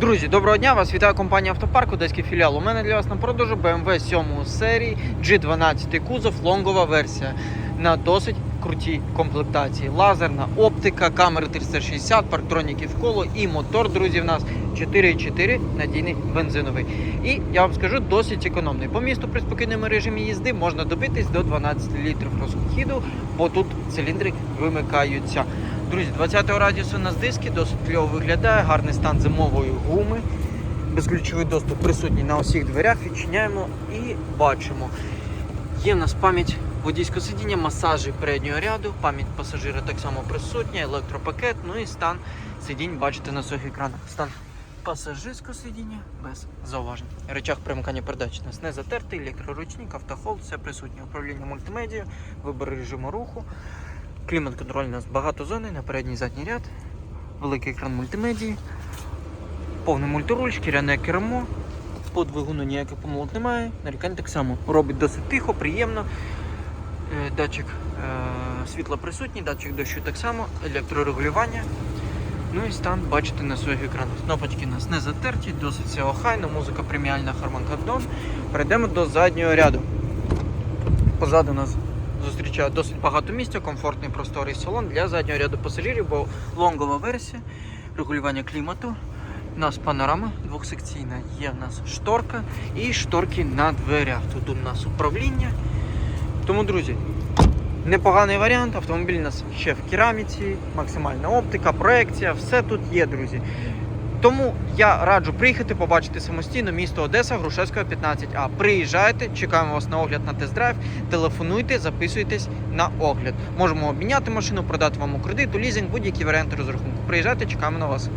Друзі, доброго дня! Вас вітає компанія Автопарк, Одеський філіал. У мене для вас на продажу BMW 7 серії G12 кузов, лонгова версія на досить крутій комплектації. Лазерна оптика, камери 360, парктроніки в коло і мотор, друзі, в нас 4,4 надійний бензиновий. І я вам скажу, досить економний. По місту при спокійному режимі їзди можна добитись до 12 літрів розхіду, бо тут циліндри вимикаються. Друзі, 20-го радіусу у нас диски, досить кльово виглядає, гарний стан зимової гуми. Безключовий доступ присутній на усіх дверях. Відчиняємо і бачимо. Є в нас пам'ять водійського сидіння, масажі переднього ряду, пам'ять пасажира так само присутня, електропакет, ну і стан сидінь бачите на своїх екранах. Стан пасажирського сидіння без зауважень. Речах примикання передач нас не затертий, електроручник, автохолд, все присутнє. Управління мультимедією, вибір режиму руху. Клімат-контроль у нас багато зони на передній задній ряд, великий екран мультимедії, повний мультируль, шкіряне кермо. По двигуну ніяких помилок немає. Нарікань так само робить досить тихо, приємно. Е, Датчик е, світла присутній, датчик дощу так само, електрорегулювання. Ну і стан бачите на своїх екранах. Кнопочки нас не затерті, досить все охайно, музика преміальна Harman Kardon. Перейдемо до заднього ряду. Позаду нас зустрічає досить багато місця, комфортний просторий салон для заднього ряду пасажирів, бо лонгова версія, регулювання клімату. У нас панорама двохсекційна, є в нас шторка і шторки на дверях. Тут у нас управління. Тому, друзі, непоганий варіант. Автомобіль у нас ще в кераміці, максимальна оптика, проекція, все тут є, друзі. Тому я раджу приїхати, побачити самостійно місто Одеса, Грушевського 15А. Приїжджайте, чекаємо вас на огляд на тест-драйв, телефонуйте, записуйтесь на огляд. Можемо обміняти машину, продати вам у кредит, у лізинг, будь-які варіанти розрахунку. Приїжджайте, чекаємо на вас.